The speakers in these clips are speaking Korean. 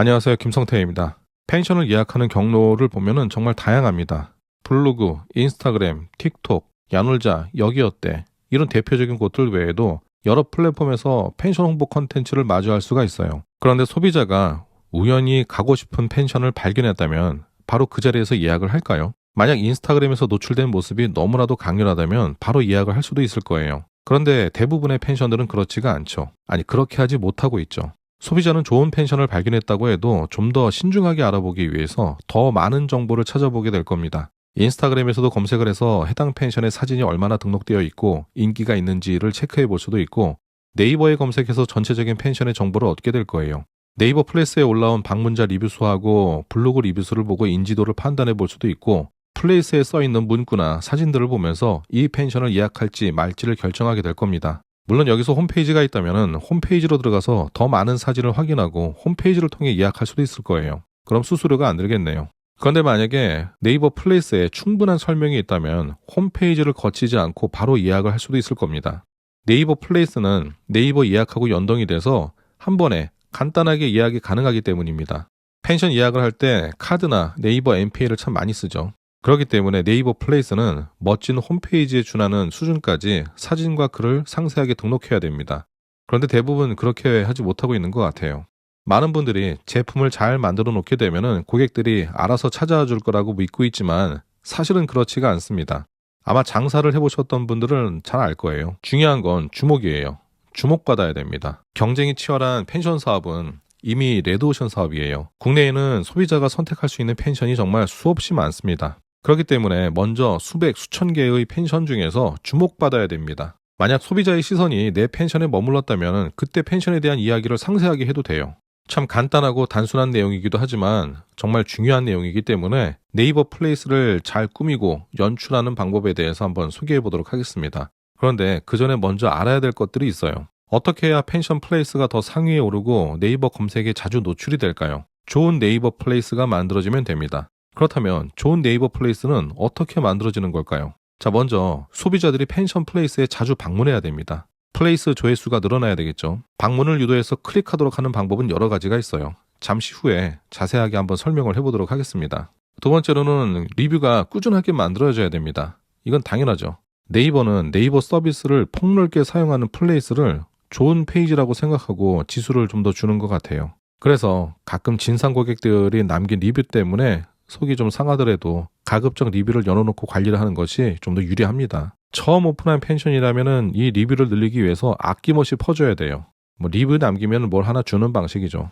안녕하세요. 김성태입니다. 펜션을 예약하는 경로를 보면은 정말 다양합니다. 블로그, 인스타그램, 틱톡, 야놀자, 여기어때 이런 대표적인 곳들 외에도 여러 플랫폼에서 펜션 홍보 컨텐츠를 마주할 수가 있어요. 그런데 소비자가 우연히 가고 싶은 펜션을 발견했다면 바로 그 자리에서 예약을 할까요? 만약 인스타그램에서 노출된 모습이 너무나도 강렬하다면 바로 예약을 할 수도 있을 거예요. 그런데 대부분의 펜션들은 그렇지가 않죠. 아니, 그렇게 하지 못하고 있죠. 소비자는 좋은 펜션을 발견했다고 해도 좀 더 신중하게 알아보기 위해서 더 많은 정보를 찾아보게 될 겁니다. 인스타그램에서도 검색을 해서 해당 펜션의 사진이 얼마나 등록되어 있고 인기가 있는지를 체크해 볼 수도 있고 네이버에 검색해서 전체적인 펜션의 정보를 얻게 될 거예요. 네이버 플레이스에 올라온 방문자 리뷰 수하고 블로그 리뷰 수를 보고 인지도를 판단해 볼 수도 있고 플레이스에 써 있는 문구나 사진들을 보면서 이 펜션을 예약할지 말지를 결정하게 될 겁니다. 물론 여기서 홈페이지가 있다면 홈페이지로 들어가서 더 많은 사진을 확인하고 홈페이지를 통해 예약할 수도 있을 거예요. 그럼 수수료가 안 들겠네요. 그런데 만약에 네이버 플레이스에 충분한 설명이 있다면 홈페이지를 거치지 않고 바로 예약을 할 수도 있을 겁니다. 네이버 플레이스는 네이버 예약하고 연동이 돼서 한 번에 간단하게 예약이 가능하기 때문입니다. 펜션 예약을 할 때 카드나 네이버 MPA를 참 많이 쓰죠. 그렇기 때문에 네이버 플레이스는 멋진 홈페이지에 준하는 수준까지 사진과 글을 상세하게 등록해야 됩니다. 그런데 대부분 그렇게 하지 못하고 있는 것 같아요. 많은 분들이 제품을 잘 만들어 놓게 되면 고객들이 알아서 찾아와 줄 거라고 믿고 있지만 사실은 그렇지가 않습니다. 아마 장사를 해보셨던 분들은 잘 알 거예요. 중요한 건 주목이에요. 주목받아야 됩니다. 경쟁이 치열한 펜션 사업은 이미 레드오션 사업이에요. 국내에는 소비자가 선택할 수 있는 펜션이 정말 수없이 많습니다. 그렇기 때문에 먼저 수백, 수천 개의 펜션 중에서 주목받아야 됩니다. 만약 소비자의 시선이 내 펜션에 머물렀다면 그때 펜션에 대한 이야기를 상세하게 해도 돼요. 참 간단하고 단순한 내용이기도 하지만 정말 중요한 내용이기 때문에 네이버 플레이스를 잘 꾸미고 연출하는 방법에 대해서 한번 소개해 보도록 하겠습니다. 그런데 그 전에 먼저 알아야 될 것들이 있어요. 어떻게 해야 펜션 플레이스가 더 상위에 오르고 네이버 검색에 자주 노출이 될까요? 좋은 네이버 플레이스가 만들어지면 됩니다. 그렇다면 좋은 네이버 플레이스는 어떻게 만들어지는 걸까요? 자, 먼저 소비자들이 펜션 플레이스에 자주 방문해야 됩니다. 플레이스 조회수가 늘어나야 되겠죠. 방문을 유도해서 클릭하도록 하는 방법은 여러 가지가 있어요. 잠시 후에 자세하게 한번 설명을 해보도록 하겠습니다. 두 번째로는 리뷰가 꾸준하게 만들어져야 됩니다. 이건 당연하죠. 네이버는 네이버 서비스를 폭넓게 사용하는 플레이스를 좋은 페이지라고 생각하고 지수를 좀 더 주는 것 같아요. 그래서 가끔 진상 고객들이 남긴 리뷰 때문에 속이 좀 상하더라도 가급적 리뷰를 열어놓고 관리를 하는 것이 좀 더 유리합니다. 처음 오픈한 펜션이라면은 이 리뷰를 늘리기 위해서 아낌없이 퍼줘야 돼요. 뭐 리뷰 남기면 뭘 하나 주는 방식이죠.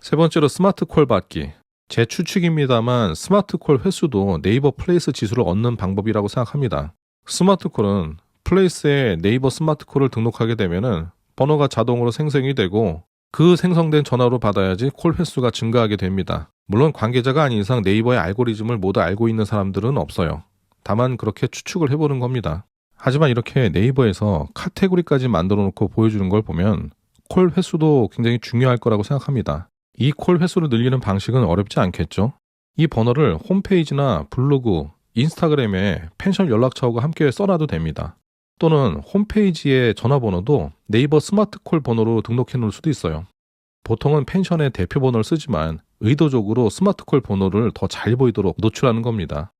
세 번째로 스마트 콜 받기. 제 추측입니다만 스마트 콜 횟수도 네이버 플레이스 지수를 얻는 방법이라고 생각합니다. 스마트 콜은 플레이스에 네이버 스마트 콜을 등록하게 되면은 번호가 자동으로 생성이 되고 그 생성된 전화로 받아야지 콜 횟수가 증가하게 됩니다. 물론 관계자가 아닌 이상 네이버의 알고리즘을 모두 알고 있는 사람들은 없어요. 다만 그렇게 추측을 해보는 겁니다. 하지만 이렇게 네이버에서 카테고리까지 만들어 놓고 보여주는 걸 보면 콜 횟수도 굉장히 중요할 거라고 생각합니다. 이 콜 횟수를 늘리는 방식은 어렵지 않겠죠? 이 번호를 홈페이지나 블로그, 인스타그램에 펜션 연락처하고 함께 써놔도 됩니다. 또는 홈페이지의 전화번호도 네이버 스마트콜 번호로 등록해 놓을 수도 있어요. 보통은 펜션의 대표 번호를 쓰지만 의도적으로 스마트콜 번호를 더 잘 보이도록 노출하는 겁니다.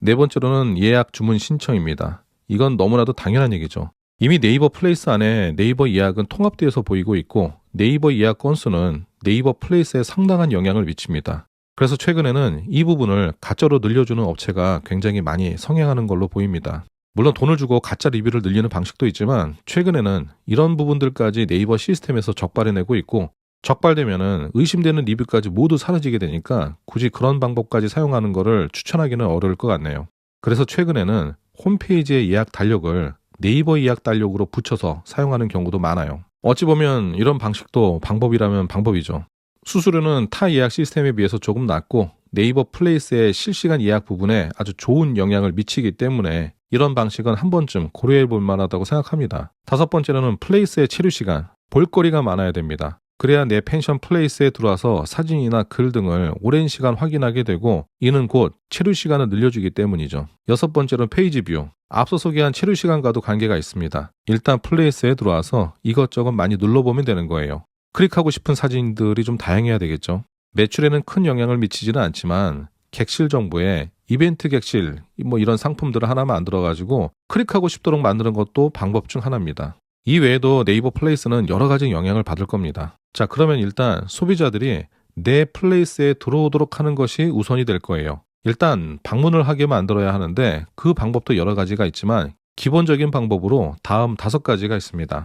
네 번째로는 예약 주문 신청입니다. 이건 너무나도 당연한 얘기죠. 이미 네이버 플레이스 안에 네이버 예약은 통합되어서 보이고 있고 네이버 예약 건수는 네이버 플레이스에 상당한 영향을 미칩니다. 그래서 최근에는 이 부분을 가짜로 늘려주는 업체가 굉장히 많이 성행하는 걸로 보입니다. 물론 돈을 주고 가짜 리뷰를 늘리는 방식도 있지만 최근에는 이런 부분들까지 네이버 시스템에서 적발해내고 있고 적발되면은 의심되는 리뷰까지 모두 사라지게 되니까 굳이 그런 방법까지 사용하는 것을 추천하기는 어려울 것 같네요. 그래서 최근에는 홈페이지의 예약 달력을 네이버 예약 달력으로 붙여서 사용하는 경우도 많아요. 어찌 보면 이런 방식도 방법이라면 방법이죠. 수수료는 타 예약 시스템에 비해서 조금 낮고 네이버 플레이스의 실시간 예약 부분에 아주 좋은 영향을 미치기 때문에 이런 방식은 한 번쯤 고려해 볼 만하다고 생각합니다. 다섯 번째로는 플레이스의 체류 시간, 볼거리가 많아야 됩니다. 그래야 내 펜션 플레이스에 들어와서 사진이나 글 등을 오랜 시간 확인하게 되고 이는 곧 체류 시간을 늘려주기 때문이죠. 여섯 번째로는 페이지 뷰. 앞서 소개한 체류 시간과도 관계가 있습니다. 일단 플레이스에 들어와서 이것저것 많이 눌러보면 되는 거예요. 클릭하고 싶은 사진들이 좀 다양해야 되겠죠. 매출에는 큰 영향을 미치지는 않지만 객실 정보에 이벤트 객실 뭐 이런 상품들을 하나 만들어 가지고 클릭하고 싶도록 만드는 것도 방법 중 하나입니다. 이 외에도 네이버 플레이스는 여러 가지 영향을 받을 겁니다. 자, 그러면 일단 소비자들이 내 플레이스에 들어오도록 하는 것이 우선이 될 거예요. 일단 방문을 하게 만들어야 하는데 그 방법도 여러 가지가 있지만 기본적인 방법으로 다음 다섯 가지가 있습니다.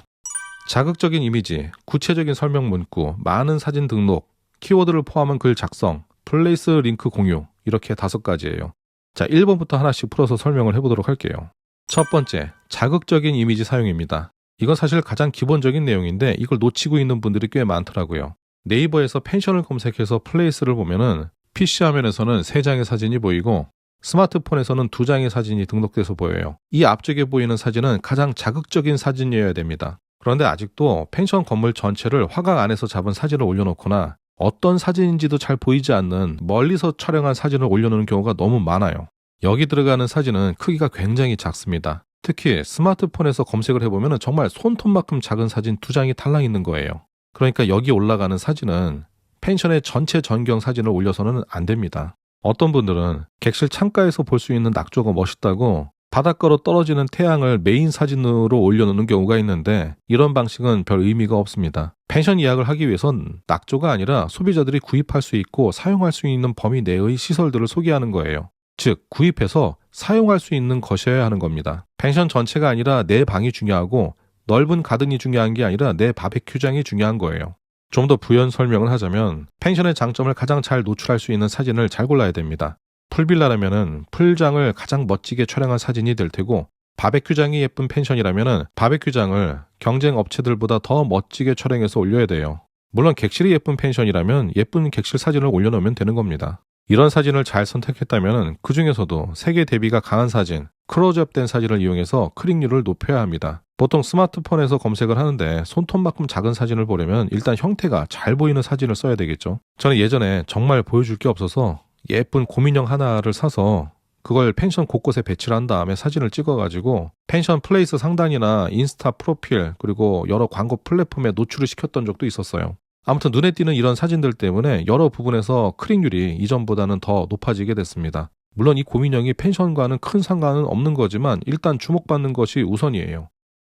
자극적인 이미지, 구체적인 설명 문구, 많은 사진 등록, 키워드를 포함한 글 작성, 플레이스 링크 공유 이렇게 다섯 가지예요. 자, 1번부터 하나씩 풀어서 설명을 해보도록 할게요. 첫 번째, 자극적인 이미지 사용입니다. 이건 사실 가장 기본적인 내용인데 이걸 놓치고 있는 분들이 꽤 많더라고요. 네이버에서 펜션을 검색해서 플레이스를 보면은 PC 화면에서는 세 장의 사진이 보이고 스마트폰에서는 두 장의 사진이 등록돼서 보여요. 이 앞쪽에 보이는 사진은 가장 자극적인 사진이어야 됩니다. 그런데 아직도 펜션 건물 전체를 화각 안에서 잡은 사진을 올려놓거나 어떤 사진인지도 잘 보이지 않는 멀리서 촬영한 사진을 올려놓는 경우가 너무 많아요. 여기 들어가는 사진은 크기가 굉장히 작습니다. 특히 스마트폰에서 검색을 해보면 정말 손톱만큼 작은 사진 두 장이 탈랑 있는 거예요. 그러니까 여기 올라가는 사진은 펜션의 전체 전경 사진을 올려서는 안 됩니다. 어떤 분들은 객실 창가에서 볼 수 있는 낙조가 멋있다고 바닷가로 떨어지는 태양을 메인 사진으로 올려놓는 경우가 있는데 이런 방식은 별 의미가 없습니다. 펜션 예약을 하기 위해선 낙조가 아니라 소비자들이 구입할 수 있고 사용할 수 있는 범위 내의 시설들을 소개하는 거예요. 즉, 구입해서 사용할 수 있는 것이어야 하는 겁니다. 펜션 전체가 아니라 내 방이 중요하고 넓은 가든이 중요한 게 아니라 내 바베큐장이 중요한 거예요. 좀 더 부연 설명을 하자면 펜션의 장점을 가장 잘 노출할 수 있는 사진을 잘 골라야 됩니다. 풀빌라라면은 풀장을 가장 멋지게 촬영한 사진이 될 테고 바베큐장이 예쁜 펜션이라면은 바베큐장을 경쟁 업체들보다 더 멋지게 촬영해서 올려야 돼요. 물론 객실이 예쁜 펜션이라면 예쁜 객실 사진을 올려놓으면 되는 겁니다. 이런 사진을 잘 선택했다면 그 중에서도 색의 대비가 강한 사진, 크로즈업된 사진을 이용해서 클릭률을 높여야 합니다. 보통 스마트폰에서 검색을 하는데 손톱만큼 작은 사진을 보려면 일단 형태가 잘 보이는 사진을 써야 되겠죠. 저는 예전에 정말 보여줄 게 없어서 예쁜 고민형 하나를 사서 그걸 펜션 곳곳에 배치를 한 다음에 사진을 찍어가지고 펜션 플레이스 상단이나 인스타 프로필 그리고 여러 광고 플랫폼에 노출을 시켰던 적도 있었어요. 아무튼 눈에 띄는 이런 사진들 때문에 여러 부분에서 클릭률이 이전보다는 더 높아지게 됐습니다. 물론 이 고민형이 펜션과는 큰 상관은 없는 거지만 일단 주목받는 것이 우선이에요.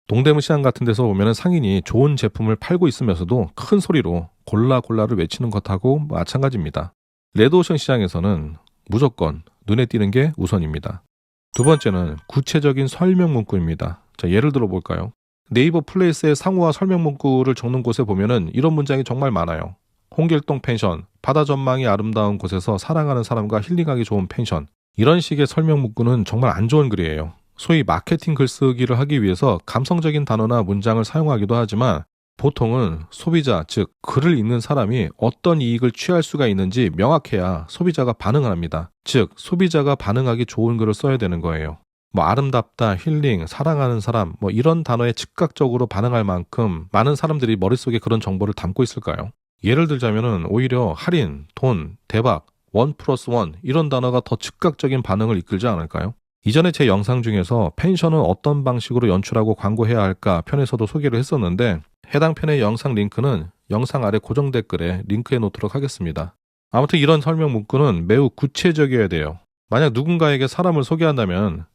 동대문 시장 같은 데서 보면 상인이 좋은 제품을 팔고 있으면서도 큰 소리로 골라 골라를 외치는 것하고 마찬가지입니다. 레드오션 시장에서는 무조건 눈에 띄는 게 우선입니다. 두 번째는 구체적인 설명 문구입니다. 자, 예를 들어 볼까요? 네이버 플레이스의 상호와 설명 문구를 적는 곳에 보면은 이런 문장이 정말 많아요. 홍길동 펜션, 바다 전망이 아름다운 곳에서 사랑하는 사람과 힐링하기 좋은 펜션. 이런 식의 설명 문구는 정말 안 좋은 글이에요. 소위 마케팅 글쓰기를 하기 위해서 감성적인 단어나 문장을 사용하기도 하지만 보통은 소비자, 즉, 글을 읽는 사람이 어떤 이익을 취할 수가 있는지 명확해야 소비자가 반응을 합니다. 즉, 소비자가 반응하기 좋은 글을 써야 되는 거예요. 뭐 아름답다, 힐링, 사랑하는 사람, 뭐 이런 단어에 즉각적으로 반응할 만큼 많은 사람들이 머릿속에 그런 정보를 담고 있을까요? 예를 들자면은 오히려 할인, 돈, 대박, 원 플러스 원 이런 단어가 더 즉각적인 반응을 이끌지 않을까요? 이전에 제 영상 중에서 펜션은 어떤 방식으로 연출하고 광고해야 할까 편에서도 소개를 했었는데 해당 편의 영상 링크는 영상 아래 고정 댓글에 링크해 놓도록 하겠습니다. 아무튼 이런 설명 문구는 매우 구체적이어야 돼요. 만약 누군가에게 사람을 소개한다면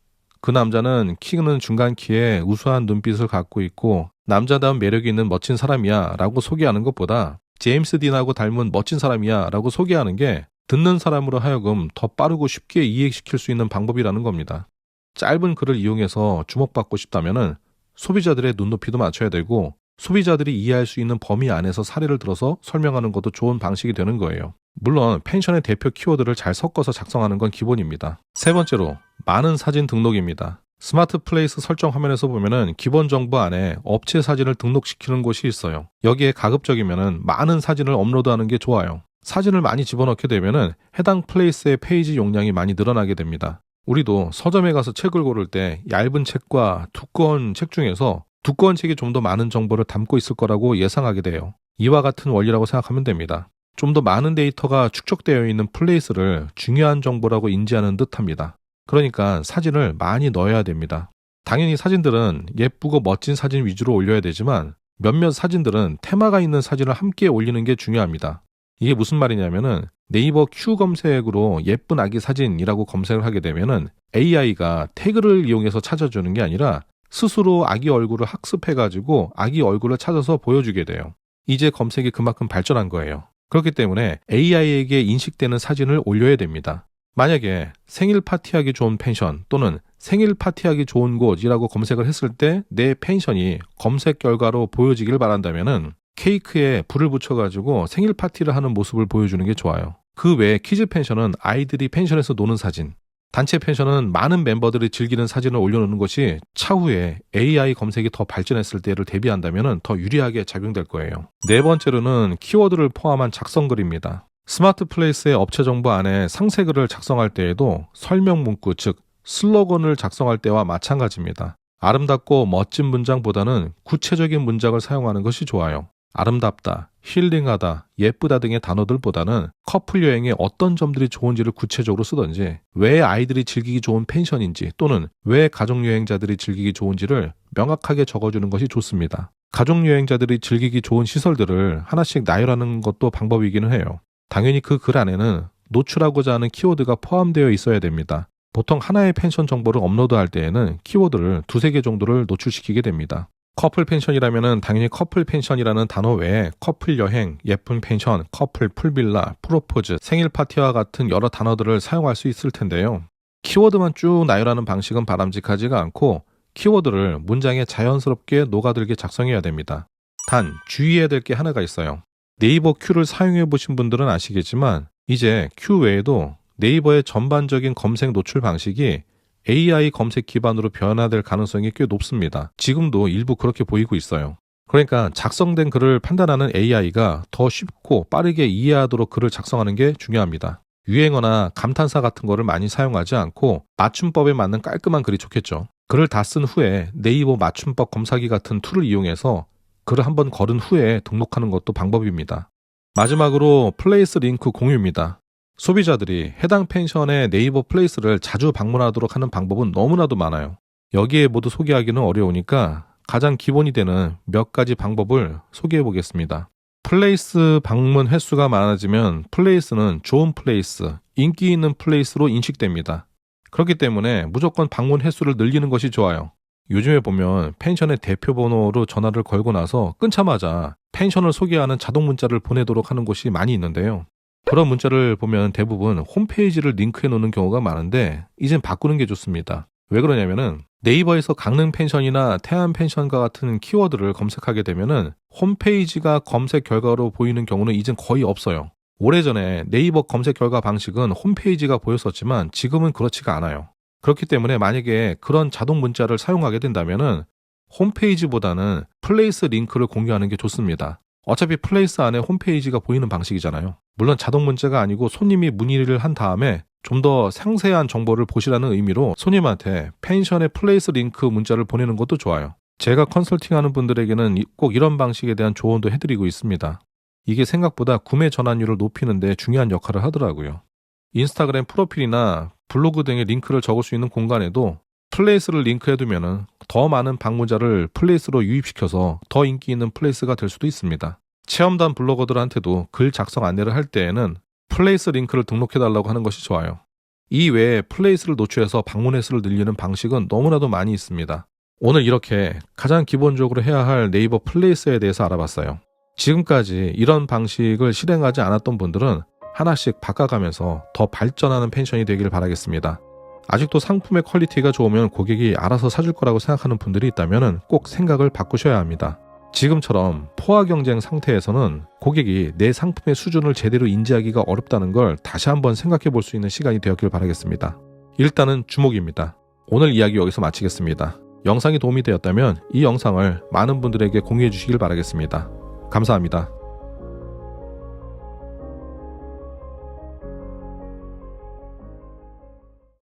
그 남자는 키는 중간 키에 우수한 눈빛을 갖고 있고 남자다운 매력이 있는 멋진 사람이야 라고 소개하는 것보다 제임스 딘하고 닮은 멋진 사람이야 라고 소개하는 게 듣는 사람으로 하여금 더 빠르고 쉽게 이해시킬 수 있는 방법이라는 겁니다. 짧은 글을 이용해서 주목받고 싶다면 소비자들의 눈높이도 맞춰야 되고 소비자들이 이해할 수 있는 범위 안에서 사례를 들어서 설명하는 것도 좋은 방식이 되는 거예요. 물론 펜션의 대표 키워드를 잘 섞어서 작성하는 건 기본입니다. 세 번째로 많은 사진 등록입니다. 스마트 플레이스 설정 화면에서 보면은 기본 정보 안에 업체 사진을 등록시키는 곳이 있어요. 여기에 가급적이면은 많은 사진을 업로드하는 게 좋아요. 사진을 많이 집어넣게 되면은 해당 플레이스의 페이지 용량이 많이 늘어나게 됩니다. 우리도 서점에 가서 책을 고를 때 얇은 책과 두꺼운 책 중에서 두꺼운 책이 좀 더 많은 정보를 담고 있을 거라고 예상하게 돼요. 이와 같은 원리라고 생각하면 됩니다. 좀 더 많은 데이터가 축적되어 있는 플레이스를 중요한 정보라고 인지하는 듯 합니다. 그러니까 사진을 많이 넣어야 됩니다. 당연히 사진들은 예쁘고 멋진 사진 위주로 올려야 되지만 몇몇 사진들은 테마가 있는 사진을 함께 올리는 게 중요합니다. 이게 무슨 말이냐면은 네이버 Q 검색으로 예쁜 아기 사진이라고 검색을 하게 되면은 AI가 태그를 이용해서 찾아주는 게 아니라 스스로 아기 얼굴을 학습해가지고 아기 얼굴을 찾아서 보여주게 돼요. 이제 검색이 그만큼 발전한 거예요. 그렇기 때문에 AI에게 인식되는 사진을 올려야 됩니다. 만약에 생일 파티하기 좋은 펜션 또는 생일 파티하기 좋은 곳이라고 검색을 했을 때 내 펜션이 검색 결과로 보여지길 바란다면은 케이크에 불을 붙여가지고 생일 파티를 하는 모습을 보여주는 게 좋아요. 그 외에 키즈 펜션은 아이들이 펜션에서 노는 사진, 단체 펜션은 많은 멤버들이 즐기는 사진을 올려놓는 것이 차후에 AI 검색이 더 발전했을 때를 대비한다면 더 유리하게 작용될 거예요. 네 번째로는 키워드를 포함한 작성 글입니다. 스마트 플레이스의 업체 정보 안에 상세 글을 작성할 때에도 설명 문구, 즉 슬로건을 작성할 때와 마찬가지입니다. 아름답고 멋진 문장보다는 구체적인 문장을 사용하는 것이 좋아요. 아름답다, 힐링하다, 예쁘다 등의 단어들보다는 커플 여행에 어떤 점들이 좋은지를 구체적으로 쓰던지, 왜 아이들이 즐기기 좋은 펜션인지 또는 왜 가족 여행자들이 즐기기 좋은지를 명확하게 적어주는 것이 좋습니다. 가족 여행자들이 즐기기 좋은 시설들을 하나씩 나열하는 것도 방법이기는 해요. 당연히 그 글 안에는 노출하고자 하는 키워드가 포함되어 있어야 됩니다. 보통 하나의 펜션 정보를 업로드할 때에는 키워드를 두세 개 정도를 노출시키게 됩니다. 커플 펜션이라면 당연히 커플 펜션이라는 단어 외에 커플 여행, 예쁜 펜션, 커플 풀빌라, 프로포즈, 생일 파티와 같은 여러 단어들을 사용할 수 있을 텐데요. 키워드만 쭉 나열하는 방식은 바람직하지가 않고 키워드를 문장에 자연스럽게 녹아들게 작성해야 됩니다. 단 주의해야 될 게 하나가 있어요. 네이버 Q를 사용해 보신 분들은 아시겠지만 이제 Q 외에도 네이버의 전반적인 검색 노출 방식이 AI 검색 기반으로 변화될 가능성이 꽤 높습니다. 지금도 일부 그렇게 보이고 있어요. 그러니까 작성된 글을 판단하는 AI가 더 쉽고 빠르게 이해하도록 글을 작성하는 게 중요합니다. 유행어나 감탄사 같은 거를 많이 사용하지 않고 맞춤법에 맞는 깔끔한 글이 좋겠죠. 글을 다 쓴 후에 네이버 맞춤법 검사기 같은 툴을 이용해서 글을 한번 걸은 후에 등록하는 것도 방법입니다. 마지막으로 플레이스 링크 공유입니다. 소비자들이 해당 펜션의 네이버 플레이스를 자주 방문하도록 하는 방법은 너무나도 많아요. 여기에 모두 소개하기는 어려우니까 가장 기본이 되는 몇 가지 방법을 소개해 보겠습니다. 플레이스 방문 횟수가 많아지면 플레이스는 좋은 플레이스, 인기 있는 플레이스로 인식됩니다. 그렇기 때문에 무조건 방문 횟수를 늘리는 것이 좋아요. 요즘에 보면 펜션의 대표 번호로 전화를 걸고 나서 끊자마자 펜션을 소개하는 자동 문자를 보내도록 하는 곳이 많이 있는데요. 그런 문자를 보면 대부분 홈페이지를 링크해 놓는 경우가 많은데 이젠 바꾸는 게 좋습니다. 왜 그러냐면은 네이버에서 강릉 펜션이나 태안 펜션과 같은 키워드를 검색하게 되면은 홈페이지가 검색 결과로 보이는 경우는 이젠 거의 없어요. 오래전에 네이버 검색 결과 방식은 홈페이지가 보였었지만 지금은 그렇지가 않아요. 그렇기 때문에 만약에 그런 자동 문자를 사용하게 된다면은 홈페이지보다는 플레이스 링크를 공유하는 게 좋습니다. 어차피 플레이스 안에 홈페이지가 보이는 방식이잖아요. 물론 자동 문자가 아니고 손님이 문의를 한 다음에 좀 더 상세한 정보를 보시라는 의미로 손님한테 펜션의 플레이스 링크 문자를 보내는 것도 좋아요. 제가 컨설팅하는 분들에게는 이- 꼭 이런 방식에 대한 조언도 해드리고 있습니다. 이게 생각보다 구매 전환율을 높이는데 중요한 역할을 하더라고요. 인스타그램 프로필이나 블로그 등의 링크를 적을 수 있는 공간에도 플레이스를 링크해두면 더 많은 방문자를 플레이스로 유입시켜서 더 인기 있는 플레이스가 될 수도 있습니다. 체험단 블로거들한테도 글 작성 안내를 할 때에는 플레이스 링크를 등록해달라고 하는 것이 좋아요. 이 외에 플레이스를 노출해서 방문 횟수를 늘리는 방식은 너무나도 많이 있습니다. 오늘 이렇게 가장 기본적으로 해야 할 네이버 플레이스에 대해서 알아봤어요. 지금까지 이런 방식을 실행하지 않았던 분들은 하나씩 바꿔가면서 더 발전하는 펜션이 되길 바라겠습니다. 아직도 상품의 퀄리티가 좋으면 고객이 알아서 사줄 거라고 생각하는 분들이 있다면 꼭 생각을 바꾸셔야 합니다. 지금처럼 포화 경쟁 상태에서는 고객이 내 상품의 수준을 제대로 인지하기가 어렵다는 걸 다시 한번 생각해 볼 수 있는 시간이 되었길 바라겠습니다. 일단은 주목입니다. 오늘 이야기 여기서 마치겠습니다. 영상이 도움이 되었다면 이 영상을 많은 분들에게 공유해 주시길 바라겠습니다. 감사합니다.